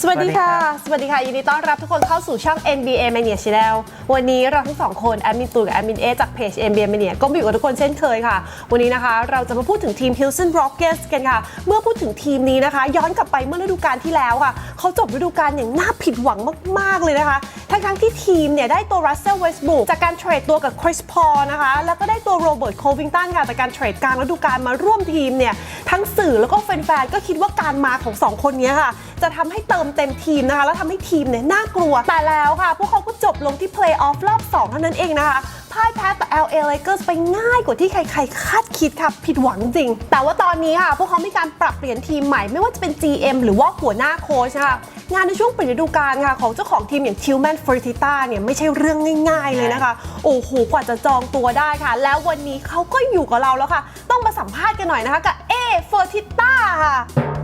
สวัสดีค่ะ สวัสดีค่ะ ยินดีต้อนรับทุกคนเข้าสู่ช่อง NBA Mania Channel วันนี้เราทั้งสองคน แอดมินตูนกับแอดมินเอจากเพจ NBA Mania ก็มาอยู่กับทุกคนเช่นเคยค่ะ วันนี้นะคะ เราจะมาพูดถึงทีม Houston Rockets กันค่ะ เมื่อพูดถึงทีมนี้นะคะ ย้อนกลับไปเมื่อฤดูกาลที่แล้วค่ะ เขาจบฤดูกาลอย่างน่าผิดหวังมาก ๆ เลยนะคะ ทั้งทั้งๆที่ทีมเนี่ยได้ตัว Russell Westbrook จากการเทรดตัวกับ Chris Paul นะคะ แล้วก็ได้ตัว Robert Covington ค่ะจากการเทรดกลางฤดูกาลมาร่วมทีมเนี่ย ทั้งสื่อแล้วก็แฟนๆ ก็คิดว่าการมาของสองคนนี้ค่ะ จะทำให้เติมเต็มทีมนะคะ แล้วทำให้ทีมเนี่ยน่ากลัว แต่แล้วค่ะ พวกเขาก็จบลงที่เพลย์ออฟรอบ 2 เท่านั้นเองนะคะพ่ายแพ้ต่อ LA Lakers ไปง่ายกว่าที่ใครๆ คาดคิดค่ะ ผิดหวังจริง แต่ว่าตอนนี้ค่ะ พวกเขามีการปรับเปลี่ยนทีมใหม่ไม่ว่าจะเป็น GM หรือว่าหัวหน้าโค้ชนะคะงานในช่วงปิดฤดูกาลค่ะ ของเจ้าของทีมอย่างทิวแมนเฟอร์ติต้าเนี่ย ไม่ใช่เรื่องง่ายๆเลยนะคะ โอ้โห กว่าจะจองตัวได้ค่ะ แล้ววันนี้เขาก็อยู่กับเราแล้วค่ะ ต้องมาสัมภาษณ์กันหน่อยนะคะกับเอฟอร์ติต้าค่ะ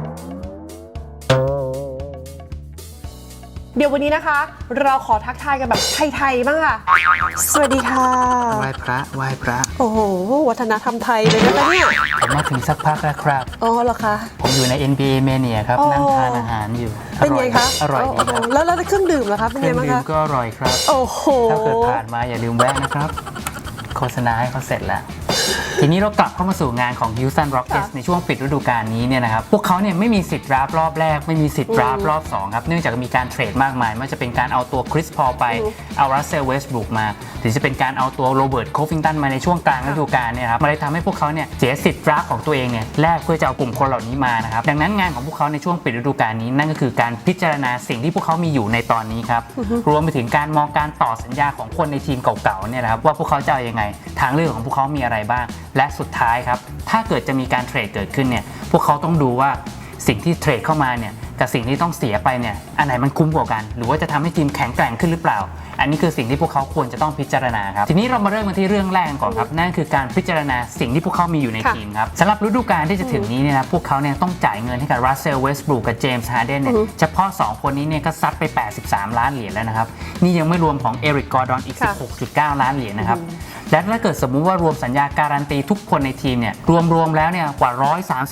เดี๋ยววันนี้นะคะ เราขอทักทายกันแบบไทยๆบ้างค่ะ สวัสดีค่ะ ไหว้พระไหว้พระ โอ้โห วัฒนธรรมไทยเลยนะคะเนี่ยผมมาถึงสักพักแล้วครับ อ๋อเหรอคะ ผมอยู่ใน NBA Mania ครับอ๋อนั่งทานอาหารอยู่เป็นไงคะอร่อยดีโโหครับแล้วแล้วเครื่องดื่มล่ะคะเป็นเคไงรื่องบ้างดื่มคะ ก็อร่อยครับ โอ้โห ถ้าเกิดผ่านมาอย่าลืมแวะนะครับ โฆษณาให้เขาเสร็จแล้ว ทีนี้เรากลับเข้ามาสู่งานของ Houston Rockets ค่ะในช่วงปิดฤดูกาลนี้เนี่ยนะครับ พวกเขาเนี่ยไม่มีสิทธิ์รับรอบแรก ไม่มีสิทธิ์รับอืมรอบ2ครับ เนื่องจากมีการเทรดมากมายไม่ว่าจะเป็นการเอาตัวคริสพอลไปอืมเอา Russell Westbrook มา หรือจะเป็นการเอาตัวโรเบิร์ตโคฟิงตันมาในช่วงกลางฤดูกาลเนี่ยครับ มันเลยทำให้พวกเขาเนี่ยเสียสิทธิ์รับของตัวเองเนี่ยแลกเพื่อจะเอากลุ่มคนเหล่านี้มานะครับ ดังนั้นงานของพวกเขาในช่วงปิดฤดูกาลนี้นั่นก็คือการพิจารณาสิ่งที่พวกเขามีอยู่ในตอนนี้ครับรวมไปถึงการมองการต่อสัญญาของคนในทีมเก่าๆเนี่ยนะครับว่าพวกเขาจะเอายังไง ทางเลือกของพวกเขามีอะไรบ้างและสุดท้ายครับ ถ้าเกิดจะมีการเทรดเกิดขึ้นเนี่ยพวกเขาต้องดูว่าสิ่งที่เทรดเข้ามาเนี่ยกับสิ่งที่ต้องเสียไปเนี่ยอันไหนมันคุ้มกว่ากัน หรือว่าจะทำให้ทีมแข็งแกร่งขึ้นหรือเปล่า อันนี้คือสิ่งที่พวกเขาควรจะต้องพิจารณาครับ ทีนี้เรามาเริ่มกันที่เรื่องแรกกันก่อนครับ นั่นคือการพิจารณาสิ่งที่พวกเขามีอยู่ในค่ะทีมครับสำหรับฤดูกาลที่จะถึงนี้เนี่ยนะพวกเขาเนี่ยต้องจ่ายเงินให้กับ Russell Westbrook กับ James Harden เนี่ยอือฮึเฉพาะ 2 คนนี้เนี่ยก็ซัดไป 83 ล้านเหรียญแล้วนะครับ นี่ยังไม่รวมของเอริกกอร์ดอนอีกค่ะ16.9 ล้านเหรียญนะครับและถ้าเกิดสมมุติว่ารวมสัญญาการันตีทุกคนในทีมเนี่ยรวมๆแล้วเนี่ยกว่า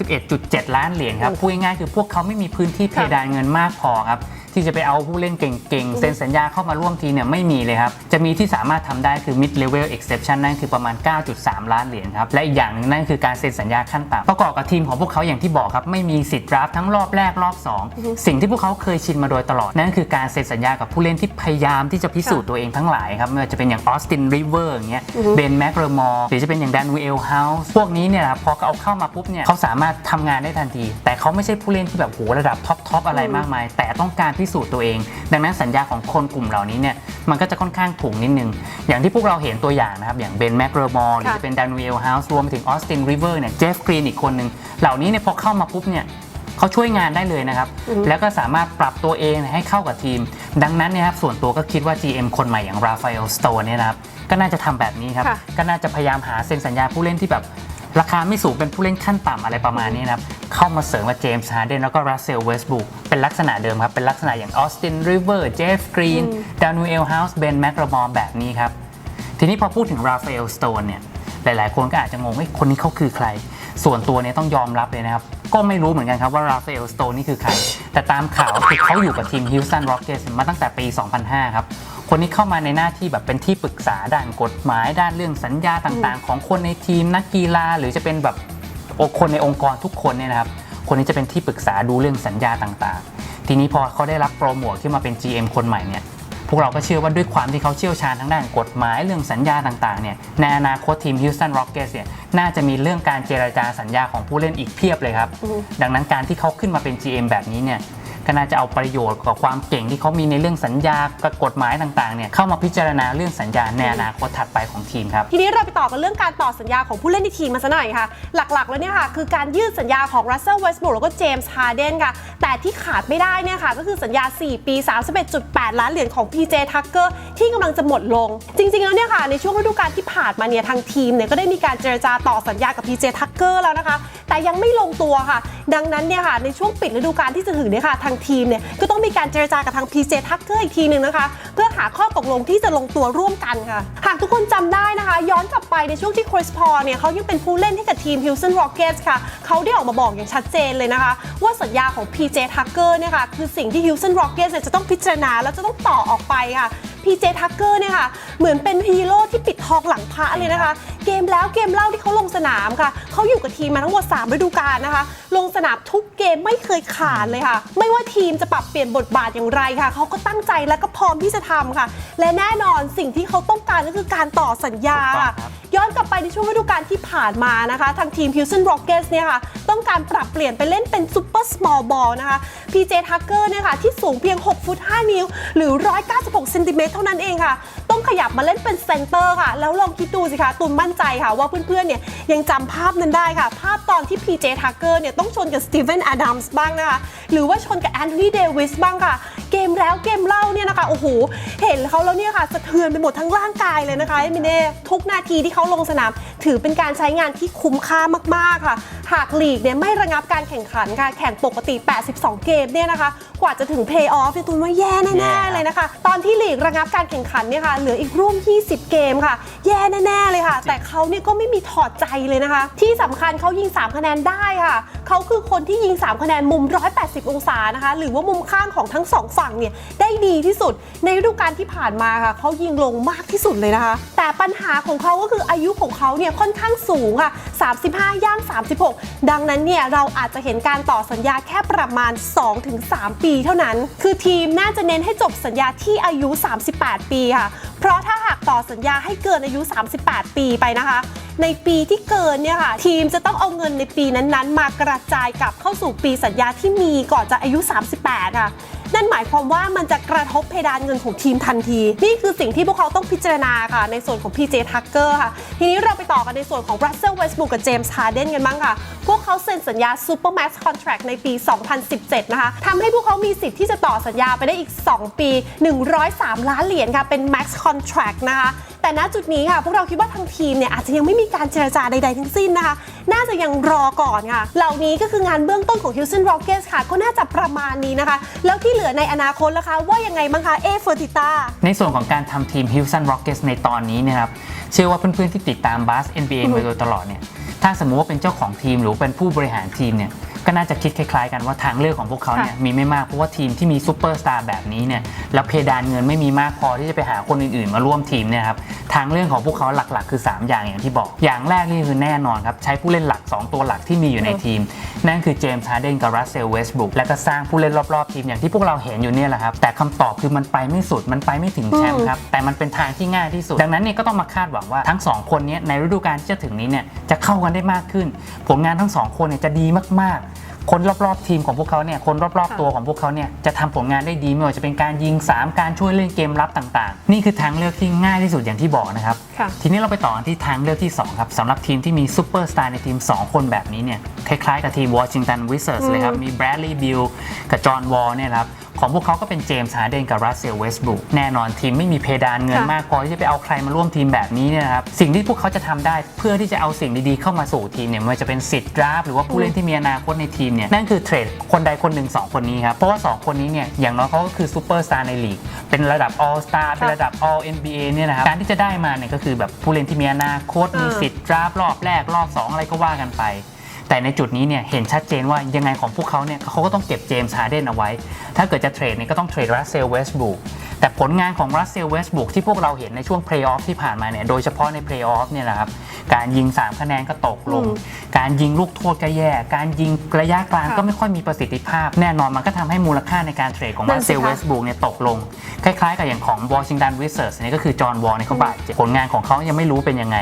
131.7 ล้านเหรียญครับพูดง่ายๆคือพวกเขาไม่มีพื้นที่เพดานเงินมากพอครับ ที่จะไปเอาผู้เล่นเก่งๆ เซ็นสัญญาเข้ามาร่วมทีมเนี่ยไม่มีเลยครับ จะมีที่สามารถทำได้คือ mid level exception นั่นคือประมาณ 9.3 ล้านเหรียญครับ และอีกอย่างหนึงนั่นคือการเซ็นสัญญาขั้นต่ำประกอบกับทีมของพวกเขาอย่างที่บอกครับ ไม่มีสิทธิ์รับทั้งรอบแรกรอบ 2 สิ่งที่พวกเขาเคยชินมาโดยตลอด นั่นคือการเซ็นสัญญากับผู้เล่นที่พยายามที่จะพิสูจน์ตัวเองทั้งหลายครับไม่ว่าจะเป็นอย่างออสตินริเวอร์อย่างเงี้ยเบนแมกเรมอร์หรือจะเป็นอย่างแดนวิเอลเฮาส์พวกนี้เนี่ยนะครับพอเขาเอาเข้ามาปุ๊บเนี่ยเขาสามารถทำงานได้ทันที แต่เขาไม่ใช่ผู้เล่นที่แบบโหระดับท็อปทอปอะไรมากมาย แต่ต้องการพิสูจน์ตัวเอง ดังนั้นสัญญาของคนกลุ่มเหล่านี้เนี่ยมันก็จะค่อนข้างถูกนิดนึง อย่างที่พวกเราเห็นตัวอย่างนะครับ อย่างเบนแมกเรมอร์หรือจะเป็นดานวิเอลเฮาส์รวมไปถึงออสตินริเวอร์เนี่ยเจฟกรีนอีกคนหนึ่งเหล่านี้เนี่ยพอเข้ามาปุ๊บเนี่ยเขาช่วยงานได้เลยนะครับ แล้วก็สามารถปรับตัวเองให้เข้ากับทีม ดังนั้นเนี่ยครับส่วนตัวก็คิดว่า GM คนใหม่อย่างราฟาเอลสโตนเนี่ยนะครับก็น่าจะทำแบบนี้ครับค่ะก็น่าจะพยายามหาเซ็นสัญญาผู้เล่นที่แบบ ราคาไม่สูงเป็นผู้เล่นขั้นต่ำอะไรประมาณนี้นะครับ เข้ามาเสริมกับเจมส์ฮาร์เดนแล้วก็รัสเซลเวสบุกเป็นลักษณะเดิมครับ เป็นลักษณะอย่างออสตินริเวอร์เจฟกรีนดานูเอลเฮาส์เบนแมกรมอร์แบบนี้ครับ ทีนี้พอพูดถึงราฟาเอลสโตนเนี่ยหลาย ๆ คนก็อาจจะงงว่าคนนี้เขาคือใคร ส่วนตัวเนี่ยต้องยอมรับเลยนะครับ ก็ไม่รู้เหมือนกันครับว่าราฟาเอลสโตนนี่คือใคร แต่ตามข่าวคือเขาอยู่กับทีมฮิลสันร็อกเก็ตมาตั้งแต่ปี 2005 ครับ คนนี้เข้ามาในหน้าที่แบบเป็นที่ปรึกษาด้านกฎหมายด้านเรื่องสัญญาต่างๆ ของคนในทีมนักกีฬาหรือจะเป็นแบบโอคนในองค์กรทุกคนเนี่ยนะครับ คนนี้จะเป็นที่ปรึกษาดูเรื่องสัญญาต่างๆ ทีนี้พอเขาได้รับโปรโมทขึ้นมาเป็น GM คนใหม่เนี่ยพวกเราก็เชื่อว่าด้วยความที่เขาเชี่ยวชาญทางด้านกฎหมายเรื่องสัญญาต่างๆเนี่ยในอนาคตทีม Houston Rockets เนี่ยน่าจะมีเรื่องการเจรจาสัญญาของผู้เล่นอีกเพียบเลยครับ ดังนั้นการที่เขาขึ้นมาเป็น GM แบบนี้เนี่ย ก็น่าจะเอาประโยชน์กับความเก่งที่เขามีในเรื่องสัญญากับกฎหมายต่างๆเนี่ยเข้ามาพิจารณาเรื่องสัญญาในอนาคตถัดไปของทีมครับ ทีนี้เราไปต่อกันเรื่องการต่อสัญญาของผู้เล่นในทีมมาซะหน่อยค่ะ หลักๆแล้วเนี่ยค่ะคือการยืดสัญญาของ Russell Westbrook แล้วก็ James Harden ค่ะแต่ที่ขาดไม่ได้เนี่ยค่ะก็คือสัญญา 4 ปี 31.8 ล้านเหรียญของ PJ Tucker ที่กำลังจะหมดลง จริงๆแล้วเนี่ยค่ะในช่วงฤดูกาลที่ผ่านมาเนี่ยทางทีมเนี่ยก็ได้มีการเจรจาต่อสัญญากับ PJ Tucker แล้วนะคะ แต่ยังไม่ลงตัวค่ะ ดังนั้นเนี่ยค่ะในช่วงปิดฤดูกาลที่จะถึงเนี่ยค่ะทางทีมเนี่ยก็ต้องมีการเจรจากับทาง PJ Tucker อีกทีหนึ่งนะคะ เพื่อหาข้อตกลงที่จะลงตัวร่วมกันค่ะ หากทุกคนจำได้นะคะ ย้อนกลับไปในช่วงที่คริสพอเนี่ยเขายังเป็นผู้เล่นให้กับทีม Houston Rockets ค่ะ เขาได้ออกมาบอกอย่างชัดเจนเลยนะคะ ว่าสัญญาของ PJ Tucker เนี่ยค่ะคือสิ่งที่ Houston Rockets เนี่ยจะต้องพิจารณาแล้วจะต้องต่อออกไปค่ะ PJ Tucker เนี่ยค่ะ เหมือนเป็นฮีโร่ที่ปิดทองหลังพระเลยนะคะ เกมแล้วเกมเล่าที่เขาลงสนามค่ะ เขาอยู่กับทีมมาทั้งหมด 3 ฤดูกาลนะคะ ลงสนามทุกเกมไม่เคยขาดเลยค่ะ ไม่ว่าทีมจะปรับเปลี่ยนบทบาทอย่างไรค่ะ เขาก็ตั้งใจและก็พร้อมที่จะทำค่ะ และแน่นอนสิ่งที่เขาต้องการก็คือการต่อสัญญาค่ะถูกต้องครับย้อนกลับไปในช่วงฤดูกาลที่ผ่านมานะคะ ทางทีม Houston Rockets เนี่ยค่ะ ต้องการปรับเปลี่ยนไปเล่นเป็น Super Small Ball นะคะ PJ Tucker เนี่ยค่ะ ที่สูงเพียง 6 ฟุต 5 นิ้ว หรือ 196เซนติเมตรเท่านั้นเองค่ะ ต้องขยับมาเล่นเป็นเซนเตอร์ค่ะ แล้วลองคิดดูสิคะตุนมั่นใจค่ะว่าเพื่อนๆเนี่ยยังจำภาพนั้นได้ค่ะ ภาพตอนที่ PJ Tucker เนี่ยต้องชนกับสตีเฟนอดัมส์บ้างนะคะ หรือว่าชนกับแอนโทนีเดวิสบ้างค่ะ เกมแล้วเกมเล่าเนี่ยนะคะโอ้โหเห็นเขาแล้วเนี่ยค่ะสะเทือนไปหมดทั้งร่างกายเลยนะคะเอมิเน่ทุกนาทีที่เขาลงสนาม ถือเป็นการใช้งานที่คุ้มค่ามากๆค่ะ หากลีกเนี่ยไม่ระงับการแข่งขันค่ะแข่งปกติ 82 เกมเนี่ยนะคะ กว่าจะถึงเพย์ออฟเนี่ยตูนว่าแย่แน่ๆเลยนะคะ ตอนที่ลีกระงับการแข่งขันเนี่ยค่ะเหลืออีกร่วม 20 เกมค่ะ แย่แน่ๆเลยค่ะ แต่เขาเนี่ยก็ไม่มีถอดใจเลยนะคะ ที่สำคัญเขายิง 3 คะแนนได้ค่ะ เขาคือคนที่ยิง 3 คะแนนมุม 180 องศานะคะ หรือว่ามุมข้างของทั้งสองฝั่งเนี่ยได้ดีที่สุด ในฤดูกาลที่ผ่านมาค่ะ เขายิงลงมากที่สุดเลยนะคะ แต่ปัญหาของเขาก็คืออายุของเขาเนี่ยค่อนข้างสูงค่ะ 35 ย่าง 36 ดังนั้นเนี่ยเราอาจจะเห็นการต่อสัญญาแค่ประมาณ 2-3 ปีเท่านั้น คือทีมน่าจะเน้นให้จบสัญญาที่อายุ38 ปีค่ะ เพราะถ้าหากต่อสัญญาให้เกินอายุ 38 ปีไปนะคะ ในปีที่เกินเนี่ยค่ะ ทีมจะต้องเอาเงินในปีนั้นๆ มากระจายกลับเข้าสู่ปีสัญญาที่มีก่อนจะอายุ 38 ค่ะ นั่นหมายความว่ามันจะกระทบเพดานเงินของทีมทันที นี่คือสิ่งที่พวกเขาต้องพิจารณาค่ะ ในส่วนของ PJ Tucker ค่ะ ทีนี้เราไปต่อกันในส่วนของ Russell Westbrook กับ James Harden กันบ้างค่ะ พวกเขาเซ็นสัญญา Supermax Contract ในปี 2017 นะคะทำให้พวกเขามีสิทธิ์ที่จะต่อสัญญาไปได้อีก 2 ปี 103 ล้านเหรียญค่ะ เป็น Max Contract นะคะแต่ณจุดนี้ค่ะพวกเราคิดว่าทางทีมเนี่ยอาจจะยังไม่มีการเจรจาใด ๆ ทั้งสิ้นนะคะ น่าจะยังรอก่อนค่ะ เหล่านี้ก็คืองานเบื้องต้นของ Houston Rockets ค่ะ ก็น่าจะประมาณนี้นะคะ แล้วที่เหลือในอนาคตล่ะคะ ว่ายังไงบ้างคะเอเฟอร์ติต้าในส่วนของการทำทีม Houston Rockets ในตอนนี้เนยครับเชื่อว่าเพื่อนๆที่ติดตามบาส NBA มาโดยตลอดเนี่ยถ้าสมมุติว่าเป็นเจ้าของทีมหรือเป็นผู้บริหารทีมเนี่ย ก็น่าจะคิดคล้ายๆกันว่าทางเลือกของพวกเขาเนี่ยค่ะมีไม่มากเพราะว่าทีมที่มีซูเปอร์สตาร์แบบนี้เนี่ยแล้วเพดานเงินไม่มีมากพอที่จะไปหาคนอื่นๆ มาร่วมทีมเนี่ยครับทางเรื่องของพวกเขาหลักๆ คือ 3 อย่างอย่างที่บอก อย่างแรกนี่คือแน่นอนครับ ใช้ผู้เล่นหลัก 2 ตัวหลักที่มีอยู่ในทีม นั่นคือเจมส์ฮาร์เดนกับรัสเซลเวสต์บ o ุกแล้วก็สร้างผู้เล่นรอบๆ ทีมอย่างที่พวกเราเห็นอยู่เนี่ยแหละครับแต่คำตอบคือมันไปไม่สุดมันไปไม่ถึงแชมป์ครับแต่มันเป็นทางที่ง่ายที่สุด ดังนั้นเนี่ยก็ต้องมาคาดหวังว่าทั้ง 2 คนเนี้ในฤดูกาลที่จะถึงนี้เนี่ยจะเข้ากันได้มากขึ้น ผลงานทั้ง 2 คนเนี่ยจะดีมากๆ คนรอบๆทีมของพวกเขาเนี่ยคนรอบค่ะๆตัวของพวกเขาเนี่ยจะทำผลงานได้ดีไม่ว่าจะเป็นการยิง 3 การช่วยเล่นเกมรับต่างๆ นี่คือทางเลือกที่ง่ายที่สุดอย่างที่บอกนะครับค่ะทีนี้เราไปต่อกันที่ทางเลือกที่สองครับสำหรับทีมที่มีซูเปอร์สตาร์ในทีม 2 คนแบบนี้เนี่ยคล้ายๆกับทีมวอชิงตันวิสเซอร์สเลยครับ มีแบรดลีย์บิลกับจอห์นวอลเนี่ยนะครับของพวกเขาก็เป็นเจมส์ฮาร์เดนกับรัสเซลเวสต์บ o ุกแน่นอนทีมไม่มีเพดานเงินค่ะ มากพอที่จะไปเอาใครมาร่วมทีมแบบนี้เนี่ยนะครับสิ่งที่พวกเขาจะทำได้เพื่อที่จะเอาสิ่งดีๆเข้ามาสู่ทีมเนี่ยไม่ว่าจะเป็นสิทธิ์ดราฟหรือว่าผู้เล่นที่มีอนาคตในทีมเนี่ยนั่นคือเทรดคนใดคนหนึ่งสองคนนี้ครับเพราะว่าสองคนนี้เนี่ยอย่างน้อยเขาก็คือซูเปอร์สตาร์ในลีกเป็นระดับ All Star เป็นระดับ All NBA เนี่ยนะครับการที่จะได้มาเนี่ยก็คือแบบผู้เล่นที่มีอนาคตมีสิทธิ์ดราฟรอบแรกรอบสองอะไรก็ว่ากันไป แต่ในจุดนี้เนี่ยเห็นชัดเจนว่ายังไงของพวกเขาเนี่ยเขาก็ต้องเก็บเจมส์ฮาร์เดนเอาไว้ ถ้าเกิดจะเทรดเนี่ยก็ต้องเทรดรัสเซลเวสต์บ o ุกแต่ผลงานของรัสเซลเวสต์บ o ุกที่พวกเราเห็นในช่วงเพลย์ออฟที่ผ่านมาเนี่ยโดยเฉพาะในเพลย์ออฟเนี่ยนะครับการยิง 3 คะแนนก็ตกลงอืมการยิงลูกโทษก็แย่ การยิงระยะกลางค่ะก็ไม่ค่อยมีประสิทธิภาพ แน่นอนมันก็ทำให้มูลค่าในการเทรดของนั่รันสสิเซลคะเวสต์บ o ุกเนี่ยตกลง คล้ายๆ กับอย่างของวอชิงตันวิสเซอร์สเนี่ยก็คือจอห์นวอลเนี่ยเขาบาดเจ็บผลงานของเขายังไม่รู้เป็นยังไง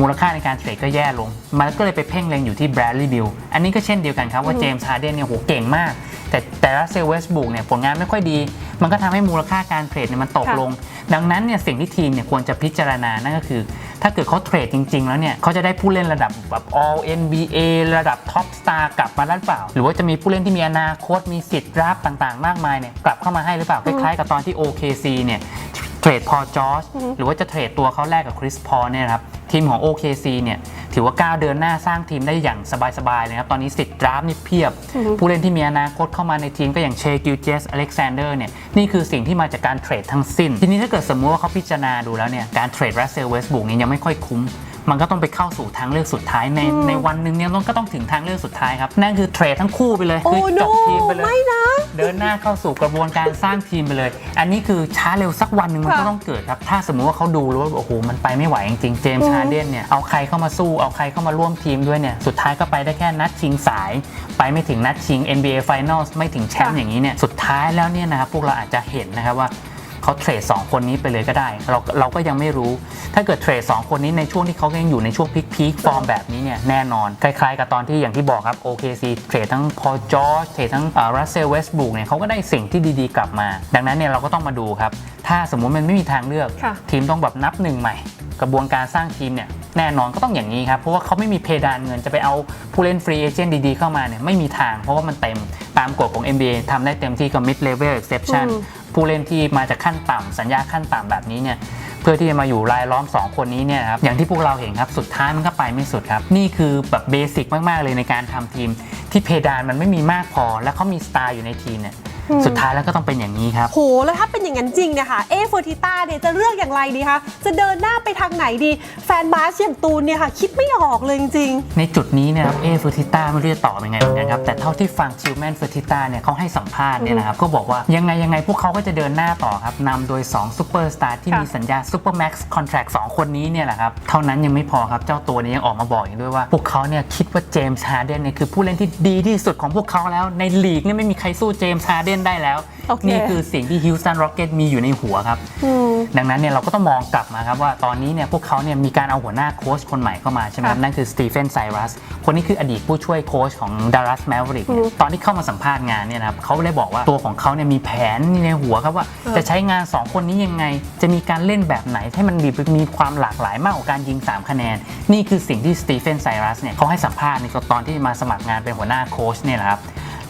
มูลค่าในการเทรดก็แย่ลง มันก็เลยไปเพ่งเล็งอยู่ที่แบรดลีย์บิลอันนี้ก็เช่นเดียวกันครับว่าเจมส์ฮาร์เดนเนี่ยโหเก่งมาก แต่แต่รัสเซลเวสต์บ o ุกเนี่ยผลงานไม่ค่อยดี มันก็ทำให้มูลค่าการเทรดเนี่ยมันตกค่ะลง ดังนั้นเนี่ยสิ่งที่ทีมเนี่ยควรจะพิจารณานั่นก็คือ ถ้าเกิดเขาเทรดจริง ๆ แล้วเนี่ยเขาจะได้ผู้เล่นระดับแบบ All NBA ระดับท็อปสตาร์กลับมาได้หรือเปล่า หรือว่าจะมีผู้เล่นที่มีอนาคตมีสิทธิ์รับต่างๆ มากมายเนี่ยกลับเข้ามาให้หรือเปล่าคล้ายๆกับตอนที่ OKC เนี่ย เทรดพอจอร์จหรือว่าจะเทรดตัวเขาแลกกับคริสพอลเนี่ยนะครับทีมของ OKC เนี่ยถือว่าก้าวเดินหน้าสร้างทีมได้อย่างสบายๆเลยครับ ตอนนี้สิทธิ์ดราฟต์นี่เพียบ ผู้เล่นที่มีอนาคตเข้ามาในทีมก็อย่างเชกิลเจสอเล็กซานเดอร์เนี่ยนี่คือสิ่งที่มาจากการเทรดทั้งสิ้น ทีนี้ถ้าเกิดสมมติว่าเขาพิจารณาดูแล้วเนี่ยการเทรดรัสเซลเวสบุกนี่ยังไม่ค่อยคุ้ม มันก็ต้องไปเข้าสู่ทางเลือกสุดท้ายในในวันหนึ่งเนี่ยมันก็ต้องถึงทางเลือกสุดท้ายครับนั่นคือเทรดทั้งคู่ไปเลยโอ้คือโนจบทีมไปเลยไม่นะเดินหน้าเข้าสู่กระบวนการสร้างทีมไปเลย อันนี้คือช้าเร็วสักวันหนึ่งมันค่ะก็ต้องเกิดครับ ถ้าสมมุติว่าเขาดูแล้วว่าโอ้โหมันไปไม่ไหวจริงๆเจมส์ฮาร์เดนเนี่ยเอาใครเข้ามาสู้เอาใครเข้ามาร่วมทีมด้วยเนี่ยสุดท้ายก็ไปได้แค่นัดชิงสาย ไปไม่ถึงนัดชิง NBA Finals ไม่ถึงแชมป์ค่ะอย่างนี้เนี่ยสุดท้ายแล้วเนี่ยนะครับพวกเราอาจจะเห็นนะครับว่า เขาเทรด2คนนี้ไปเลยก็ได้ เราเราก็ยังไม่รู้ ถ้าเกิดเทรด2คนนี้ในช่วงที่เขายังอยู่ในช่วงพีคพีคฟอร์มแบบนี้เนี่ยแน่นอน คล้ายๆ กับตอนที่อย่างที่บอกครับ OKC เทรดทั้งพอจอร์จเทรดทั้งรัสเซลเวสบุกเนี่ยเขาก็ได้สิ่งที่ดีๆ กลับมา ดังนั้นเนี่ยเราก็ต้องมาดูครับ ถ้าสมมุติมันไม่มีทางเลือกค่ะทีมต้องแบบนับหนึ่งใหม่ กระบวนการสร้างทีมเนี่ยแน่นอนก็ต้องอย่างนี้ครับ เพราะว่าเขาไม่มีเพดานเงินจะไปเอาผู้เล่นฟรีเอเจนต์ดีๆ เข้ามาเนี่ยไม่มีทาง เพราะว่ามันเต็มตามกฎของ NBA ทำได้เต็มที่กับ mid level exception อืม ผู้เล่นที่มาจากขั้นต่ำสัญญาขั้นต่ำแบบนี้เนี่ยเพื่อที่จะมาอยู่รายล้อม 2 คนนี้เนี่ยครับอย่างที่พวกเราเห็นครับสุดท้ายมันก็ไปไม่สุดครับ นี่คือแบบเบสิกมาก ๆ เลยในการทำทีม ที่เพดานมันไม่มีมากพอ และเขามีสตาร์อยู่ในทีมเนี่ย สุดท้ายแล้วก็ต้องเป็นอย่างนี้ครับ โห แล้วถ้าเป็นอย่างนั้นจริงเนี่ยค่ะ เอเฟอร์ติต้าเนี่ยจะเลือกอย่างไรดีคะ จะเดินหน้าไปทางไหนดี แฟนบาสอย่างตูนเนี่ยค่ะ คิดไม่ออกเลยจริงในจุดนี้เนะครับ เอเฟอร์ติต้าไม่รู้จะตอบยังไงเหมือนกันครับ แต่เท่าที่ฟังชิลแมนเฟอร์ติต้าเนี่ยเขาให้สัมภาษณ์เนี่ยนะครับ ก็บอกว่ายังไงยังไงพวกเขาก็จะเดินหน้าต่อครับนำโดย2ซูเปอร์สตาร์ที่ค่ะมีสัญญาซูเปอร์แม็กซ์คอนแทรคสองคนนี้เนี่ยแหละครับ เท่านั้นยังไม่พอครับ เจ้าตัวเนี้ยังออกมาบอกอีกด้วยว่าพวกเขาเนี่ยคิดว่าเจมส์ฮาร์เดนเนี่ยคือผู้เล่นที่ดีที่สุดของพวกเขาแล้วในลีกเนี่ยไม่มีใครสู้เจมส์ฮาร์เดนได้แล้ว โอเคนี่คือสิ่งที่ฮิวสตันร็อกเก็ตมีอยู่ในหัวครับๆอืมดังนั้นเนี่ยเราก็ต้องมองกลับมาครับว่าตอนนี้เนี่ยพวกเขาเนี่ยมีการเอาหัวหน้าโค้ชคนใหม่เข้ามาใช่ไหมครับค่ะนั่นคือสตีเฟนไซรัสคนนี้คืออดีตผู้ช่วยโค้ชของดัลลัสแมวริกอืมตอนที่เข้ามาสัมภาษณ์งานเนี่ยนะครับเขาได้บอกว่าตัวของเขาเนี่ยมีแผนในหัวครับว่าเออจะใช้งาน 2 คนนี้ยังไง จะมีการเล่นแบบไหนให้มันมีมีความหลากหลายมากกว่าการยิง 3 คะแนน นี่คือสิ่งที่สตีเฟนไซรัสเนี่ยเขาให้สัมภาษณ์ในตอนที่มาสมัครงานเป็นหัวหน้าโค้ชเนี่ยแหละครับ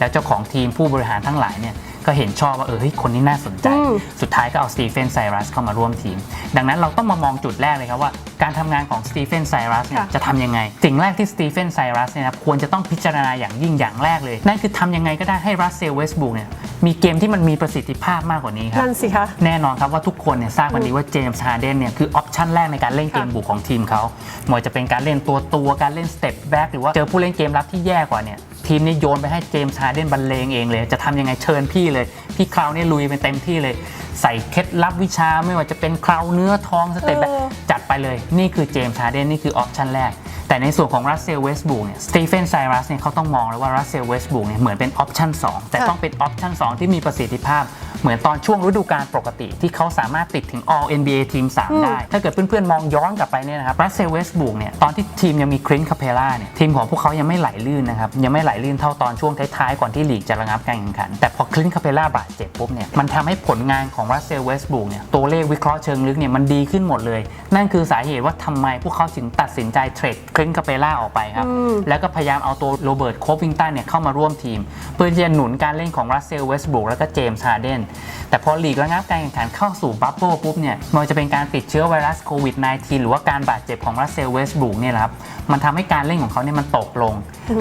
แล้วเจ้าของทีมผู้บริหารทั้งหลายเนี่ยก็เห็นชอบว่าเออเฮ้ยคนนี้น่าสนใจอืมสุดท้ายก็เอาสตีเฟนไซรัสเข้ามาร่วมทีม ดังนั้นเราต้องมามองจุดแรกเลยครับว่า การทำงานของสตีเฟนไซรัสเนี่ยค่ะจะทำยังไง สิ่งแรกที่สตีเฟนไซรัสเนี่ยนะครับควรจะต้องพิจารณาอย่างยิ่งอย่างแรกเลย นั่นคือทำยังไงก็ได้ให้รัสเซลเวสบุกเนี่ยมีเกมที่มันมีประสิทธิภาพมากกว่านี้ครับนั่นสิคะแน่นอนครับว่าทุกคนเนี่ยทราบกันดีว่าเจมส์ฮาร์เดนเนี่ยคือออปชันแรกในการเล่นเกมค่ะบุกของทีมเขาไม่ว่าจะเป็นการเล่นตัวตัวๆการเล่นสเต็ปแบ็กหรือว่าเจอผู้เล่นเกมรับที่แย่กว่าเนี่ย ทีมนี่โยนไปให้เจมส์ฮาร์เดนบรรเลงเองเลย จะทำยังไงเชิญพี่เลย พี่คราวนี่ลุยไปเต็มที่เลย ใส่เคล็ดลับวิชาไม่ว่าจะเป็นคราวเนื้อทองสเต็ปแบ็กเออจัดไปเลย นี่คือเจมส์ฮาร์เดนนี่คือออปชันแรก แต่ในส่วนของรัสเซลเวสบุกเนี่ยสตีเฟนไซรัสเนี่ยเขาต้องมองเลยว่ารัสเซลเวสบุกเนี่ยเหมือนเป็นออปชัน2แต่ค่ะต้องเป็นออปชัน2ที่มีประสิทธิภาพ เหมือนตอนช่วงฤดูกาลปกติ ที่เขาสามารถติดถึง All NBA ทีม 3 ได้ ถ้าเกิดเพื่อนๆ มองย้อนกลับไปเนี่ยนะครับรัสเซลเวสบุกเนี่ยตอนที่ทีมยังมีครินคาเพล่าเนี่ยทีมของพวกเขายังไม่ไหลลื่นนะครับยังไม่ไหลลื่นเท่าตอนช่วงท้ายๆ ก่อนที่ลีกจะระงับการแข่งขัน แต่พอครินคาเพล่าบาดเจ็บปุ๊บเนี่ยมันทำให้ผลงานของรัสเซลเวสบุกเนี่ยตัวเลขวิเคราะห์เชิงลึกเนี่ยมันดีขึ้นหมดเลย นั่นคือสาเหตุว่าทำไมพวกเขาถึงตัดสินใจเทรดครินคาเพล่าออกไปครับอืมแล้วก็พยายามเอาตัวโรเบิร์ตโคฟวิงตันเนี่ยเข้ามาร่วมทีม เพื่อที่จะหนุนการเล่นของรัสเซลเวสบุกแล้วก็เจมส์ฮาร์เดนแต่พอลีกระงับการแข่งขันเข้าสู่บับเบิลปุ๊บเนี่ยไมันจะเป็นการติดเชื้อไวรัสโควิด -19 หรือว่าการบาดเจ็บของรัสเซลเวสบุกเนี่ยแหละครับมันทำให้การเล่นของเขาเนี่ยมันตกลง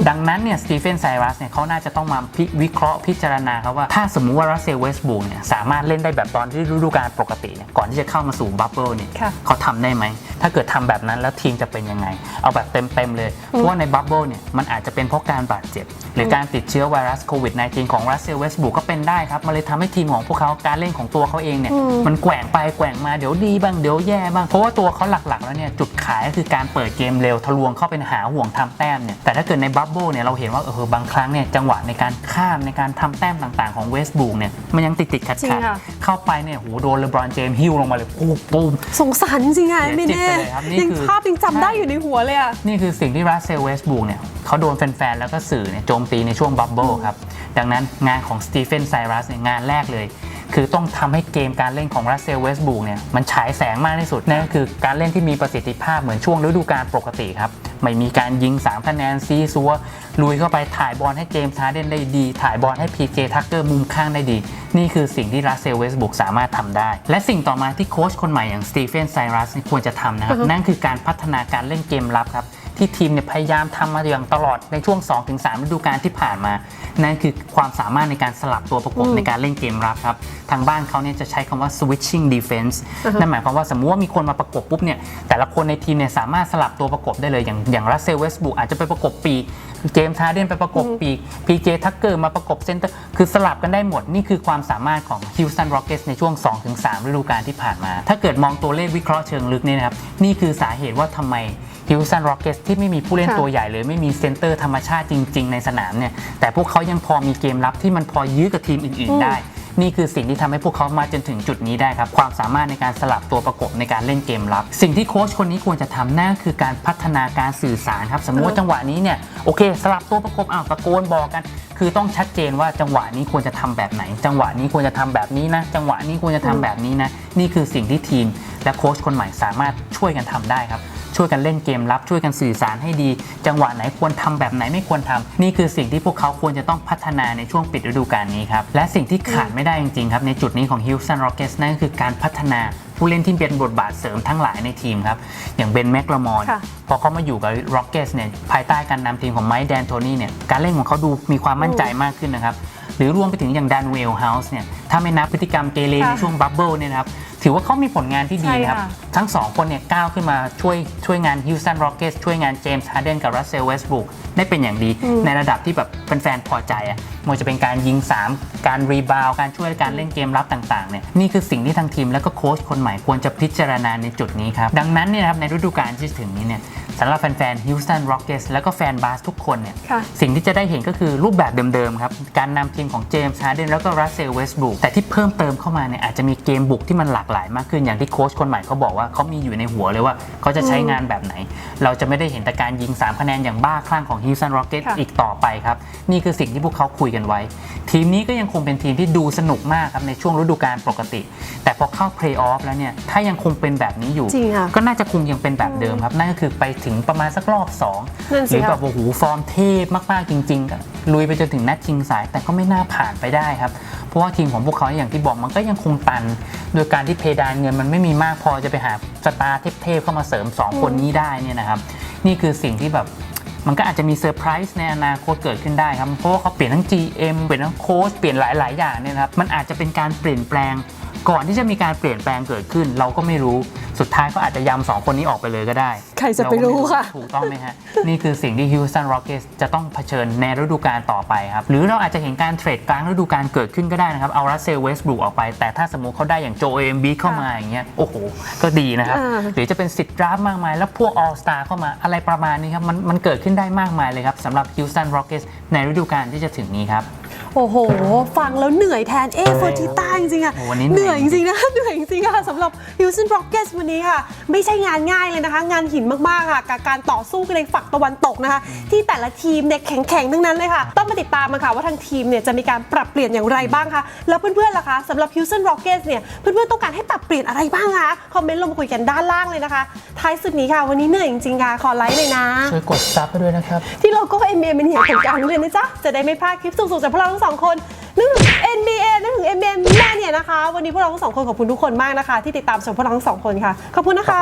ดังนั้นเนี่ยสตีเฟนไซรัสเนี่ยเขาน่าจะต้องมาพิวิเคราะห์พิจารณาครับว่าถ้าสมมุติว่ารัสเซลเวสบุกเนี่ยสามารถเล่นได้แบบตอนที่ฤดูกาลปกติเนี่ยก่อนที่จะเข้ามาสู่บับเบิลเนี่ยค่ะเขาทำได้ไหม ถ้าเกิดทำแบบนั้นแล้วทีมจะเป็นยังไง เอาแบบเต็มๆเลยเพราะว่าในบับเบิลเนี่ยมันอาจจะเป็นเพราะการบาดเจ็บ หรือการติดเชื้อไวรัสโควิด -19 ของรัสเซลเวสบุกก็เป็นได้ครับมันเลยทำให้ทีมของพวกเขาการเล่นของตัวเขาเองเนี่ยอืมมันแกว่งไปแกว่งมาเดี๋ยวดีบ้างเดี๋ยวแย่บ้างเพราะว่าตัวเขาหลักๆ แล้วเนี่ยจุดขายก็คือการเปิดเกมเร็วทะลวงเข้าไปหาห่วงทำแต้มเนี่ยแต่ถ้าเกิดในบับเบิลเนี่ยเราเห็นว่าเออบางครั้งเนี่ยจังหวะในการข้ามในการทำแต้มต่างๆของเวสบุกเนี่ยมันยังติดติดๆขัดจริขังดค่ะเข้าไปเนี่ยโหโดนเลบรอนเจมส์ฮิ้วลงมาเลยปุ๊บปุ๊บสงสารจริงๆอะเสียไม่จิตแน่ไปเลยครับนี่ยังคือภาพยังจำได้อยู่ในหัวเลยอะนี่คือสิ่งที่รัสเซลเวสบูกเนี่ยเขาโดนแฟนๆแล้วก็สื่อเนี่ยโจมตีในช่วงบับเบิลครับ ดังนั้นงานของสตีเฟนไซรัสเนี่ยงานแรกเลย คือต้องทำให้เกมการเล่นของรัสเซลเวสบูกเนี่ยมันฉายแสงมากที่สุด นั่นก็คือการเล่นที่มีประสิทธิภาพเหมือนช่วงฤดูกาลปกติครับ ไม่มีการยิง3คะแนนซีซัวลุยเข้าไปถ่ายบอลให้เจมส์ฮาร์เดนได้ดี ถ่ายบอลให้พีเจทักเกอร์มุมข้างได้ดี นี่คือสิ่งที่รัสเซลเวสบุกสามารถทำได้ และสิ่งต่อมาที่โค้ชคนใหม่อย่างสตีเฟนไซรัสควรจะทำนะครับนั่นคือการพัฒนาการเล่นเกมรับครับ ที่ทีมเนี่ยพยายามทำมาอย่างตลอดในช่วง 2-3ฤดูกาลที่ผ่านมา นั่นคือความสามารถในการสลับตัวประกบในการเล่นเกมรับครับ ทางบ้านเขาเนี่ยจะใช้คำว่า switching defense นั่นหมายความว่าสมมุติว่ามีคนมาประกบปุ๊บเนี่ยแต่ละคนในทีมเนี่ยสามารถสลับตัวประกบได้เลยอย่างอย่างรัสเซลเวสบุกอาจจะไปประกบปีกเจมส์ฮาร์เดนไปประกบปีกพีเจทักเกอร์มาประกบเซนเตอร์ คือสลับกันได้หมด นี่คือความสามารถของ Houston Rockets ในช่วง 2-3ฤดูกาลที่ผ่านมา ถ้าเกิดมองตัวเลขวิเคราะห์เชิงลึกเนี่ยนะครับ นี่คือสาเหตุว่าทำไม ฮิวสตันร็อกเก็ตที่ไม่มีผู้เล่นค่ะตัวใหญ่เลยไม่มีเซนเตอร์ธรรมชาติจริง ๆ ในสนามเนี่ยแต่พวกเขายังพอมีเกมรับที่มันพอยื้อกับทีมอื่น ๆ ได้ นี่คือสิ่งที่ทำให้พวกเขามาจนถึงจุดนี้ได้ครับ ความสามารถในการสลับตัวประกบในการเล่นเกมรับ สิ่งที่โค้ชคนนี้ควรจะทำนั่นคือการพัฒนาการสื่อสารครับสมมติว่าจังหวะนี้เนี่ยโอเค สลับตัวประกบอ้าวตะโกนบอกกันคือต้องชัดเจนว่าจังหวะนี้ควรจะทำแบบไหน จังหวะนี้ควรจะทำแบบนี้นะ จังหวะนี้ควรจะทำแบบนี้นะ นี่คือสิ่งที่ทีม และโค้ชคนใหม่สามารถช่วยกันทำได้ครับ ช่วยกันเล่นเกมรับช่วยกันสื่อสารให้ดี จังหวะไหนควรทำแบบไหนไม่ควรทำนี่คือสิ่งที่พวกเขาควรจะต้องพัฒนาในช่วงปิดฤดูกาลนี้ครับ และสิ่งที่ขาดไม่ได้จริงๆครับ ในจุดนี้ของ Houston Rockets นั่นก็คือการพัฒนาผู้เล่นที่เป็นบทบาทเสริมทั้งหลายในทีมครับ อย่างเบนแมกลามอนค่ะพอเขามาอยู่กับ Rockets เนี่ยภายใต้การนำทีมของไมค์แดนโทนี่เนี่ยการเล่นของเขาดูมีความมั่นใจมากขึ้นนะครับ หรือรวมไปถึงอย่างดันเวลเฮาส์เนี่ยถ้าไม่นับพฤติกรรมเกเรค่ะในช่วงบับเบิลเนี่ยนะครับ ถือว่าเขามีผลงานที่ดีนะครับใช่ค่ะทั้งสองคนเนี่ยก้าวขึ้นมาช่วยช่วยงาน Houston Rockets ช่วยงานเจมส์ฮาร์เดนกับ Russell Westbrook ได้เป็นอย่างดี ในระดับที่แบบแฟนๆพอใจอะไมันจะเป็นการยิง 3 การรีบาวการช่วยการเล่นเกมรับต่างๆเนี่ยนี่คือสิ่งที่ทางทีมและก็โค้ชคนใหม่ควรจะพิจารณาในจุดนี้ครับ ดังนั้นเนี่ยนะครับในฤดูกาลที่จะถึงนี้เนี่ย สำหรับแฟนๆ Houston Rockets แล้วก็แฟนบาสทุกคนเนี่ยค่ะสิ่งที่จะได้เห็นก็คือรูปแบบเดิมๆ ครับ การนำทีมของเจมส์ฮาร์เดนแล้วก็รัสเซลเวสบ o ู k แต่ที่เพิ่มเติมเข้ามาเนี่ยอาจจะมีเกมบุกที่มันหลากหลายมากขึ้นอย่างที่โค้ชคนใหม่เขาบอกว่าเขามีอยู่ในหัวเลยว่าเขาจะใช้งานแบบไหน เราจะไม่ได้เห็นแต่การยิง 3 คะแนนอย่างบ้าคลั่งของ Houston Rockets ค่ะอีกต่อไปครับนี่คือสิ่งที่พวกเขาคุยกันไว้ ทีมนี้ก็ยังคงเป็นทีมที่ดูสนุกมากครับในช่วงฤดูกาลปกติ แต่พอเข้าเพลย์ออฟแล้วเนี่ยถ้ายังคงเป็นแบบนี้อยู่จริงค่ะก็น่าจะคงยังเป็นแบบเดิมครับนั่นก็คือไปถึงประมาณสักรอบสองนั่นหสิรือค่ะแบบโอ้โหฟอร์มเทพมากๆจริงๆก็ลุยไปจนถึงนัดชิงสายแต่ก็ไม่น่าผ่านไปได้ครับ เพราะว่าทีมของพวกเขาอย่างที่บอกมันก็ยังคงตัน โดยการที่เพดานเงินมันไม่มีมากพอจะไปหาสตาร์เทพๆเข้ามาเสริม2คนนี้ได้เนี่ยนะครับ นี่คือสิ่งที่แบบมันก็อาจจะมีเซอร์ไพรส์ในอนาคตเกิดขึ้นได้ครับ เพราะว่าเขาเปลี่ยนทั้ง GM เปลี่ยนทั้งโค้ชเปลี่ยนหลาย ๆ อย่างเนี่ยนะครับ มันอาจจะเป็นการเปลี่ยนแปลง ก่อนที่จะมีการเปลี่ยนแปลงเกิดขึ้น เราก็ไม่รู้สุดท้ายก็อาจจะยำสองคนนี้ออกไปเลยก็ได้ใครจะไปรู้ค่ะ ถูกต้องไหมฮะ นี่คือสิ่งที่ Houston Rockets จะต้องเผชิญในฤดูกาลต่อไปครับ หรือเราอาจจะเห็นการเทรดกลางฤดูกาลเกิดขึ้นก็ได้นะครับ เอารัสเซลเวสบ o ู k ออกไป แต่ถ้าสมมติเขาได้อย่างโจเอมบีเข้ามาอย่างเงี้ย โอ้โห ก็ดีนะครับอ่าหรือจะเป็นสิทธิ์ดราฟต์มากมาย แล้วพวก All Star เข้ามาอะไรประมาณนี้ครับ มันมันเกิดขึ้นได้มากมายเลยครับสำหรับ Houston Rockets ในฤดูกาลที่จะถึงนี้ครับ โอ้โห ฟังแล้วเหนื่อยแทนเอเฟอร์ติต้าจริงๆอะโอ้วันนี้เหเหนื่นื่ออยยจริงๆนะ เหนื่อยจริงๆค่ะสำหรับ Houston Rockets วันนี้ค่ะ ไม่ใช่งานง่ายเลยนะคะ งานหินมากๆค่ะกับการต่อสู้กันในฝั่งตะวันตกนะคะ ที่แต่ละทีมเนี่ยแข็งๆทั้งนั้นเลยค่ะ ต้องมาติดตามมาค่ะว่าทางทีมเนี่ยจะมีการปรับเปลี่ยนอย่างไรบ้างคะแล้วเพื่อนๆล่ะคะสำหรับ Houston Rockets เนี่ยเพื่อนๆต้องการให้ปรับเปลี่ยนอะไรบ้างคะคอมเมนต์ลงมาคุยกันด้านล่างเลยนะคะท้ายสุดนี้ค่ะ วันนี้เหนื่อยจริงๆค่ะขอไลค์เลยนะ ช่วยกดซับให้ด้วยนะครับ ที่โลโก้ NBA เป็นเหี่ยวของการเลยนะจ๊ะจะได้ไม่พลาดคลิปสุดๆจากพวกเราทั้งสองคนนึกถึง NBA นึกถึง NBA แม่เนี่ยนะคะ วันนี้พวกเราทั้งสองคนขอบคุณทุกคนมากนะคะ ที่ติดตามชมพวกเราทั้งสองคนค่ะ ขอบคุณนะคะ